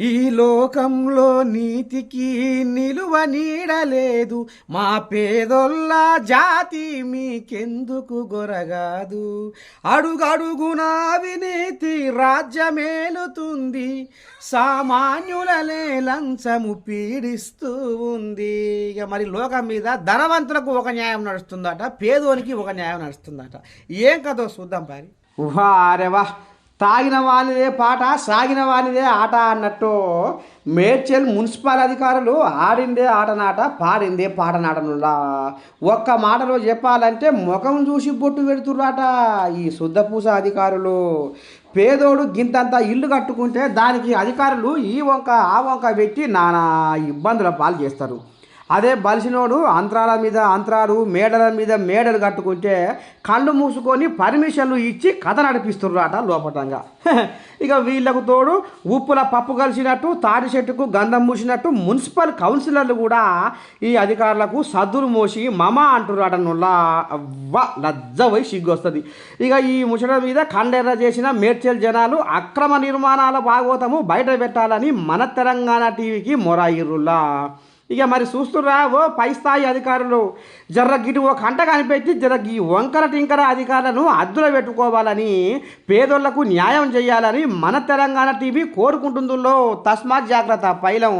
ఈ లోకంలో నీతికి నిలువ నీడలేదు మా పేదొల్ల జాతి మీకెందుకు గొరగాదు? అడుగడుగున అవినీతి రాజ్యమేలుతుంది. సామాన్యులనే లంచము పీడిస్తూ ఉంది. ఇక మరి లోకం మీద ధనవంతులకు ఒక న్యాయం నడుస్తుందట పేదోనికి ఒక న్యాయం నడుస్తుందట. ఏం కదో చూద్దాం పారి. వారే తాగిన వానిదే పాట సాగిన వానిదే ఆట అన్నట్టు మేడ్చల్ మున్సిపల్ అధికారులు ఆడిందే ఆటనాట పాడిందే పాటనాటనులా. ఒక్క మాటలో చెప్పాలంటే ముఖం చూసి బొట్టు పెడుతుర్రాట ఈ శుద్ధపూస అధికారులు. పేదోడు గింతంత ఇల్లు కట్టుకుంటే దానికి అధికారులు ఈ వంక ఆ వంక పెట్టి నానా ఇబ్బందుల పాలు చేస్తారు. అదే బలిసినోడు అంతరాల మీద అంతరాలు మేడల మీద మేడలు కట్టుకుంటే కళ్ళు మూసుకొని పర్మిషన్లు ఇచ్చి కథ నడిపిస్తున్నారట లోపటంగా. ఇక వీళ్ళకు తోడు ఉప్పుల పప్పు కలిసినట్టు తాటి చెట్టుకు గంధం మూసినట్టు మున్సిపల్ కౌన్సిలర్లు కూడా ఈ అధికారులకు సద్దులు మోసి మమ అంటున్నారట నుల్లా అవ్వ లజ్జ పోయి సిగ్గొస్తుంది. ఇక ఈ ముచ్చట మీద కండెర్ర చేసిన మేడ్చల్ జనాలు అక్రమ నిర్మాణాల భాగవతము బయట పెట్టాలని మన తెలంగాణ టీవీకి మొరాయిర్రుల్లా. ఇక మరి చూస్తురా ఓ పై స్థాయి అధికారులు జర్ర గిటు ఓ కంట కనిపెట్టి జర ఈ వంకర టింకర అధికారులను అద్దులో పెట్టుకోవాలని పేదోళ్ళకు న్యాయం చేయాలని మన తెలంగాణ టీవీ కోరుకుంటుందో తస్మాత్ జాగ్రత్త పైలం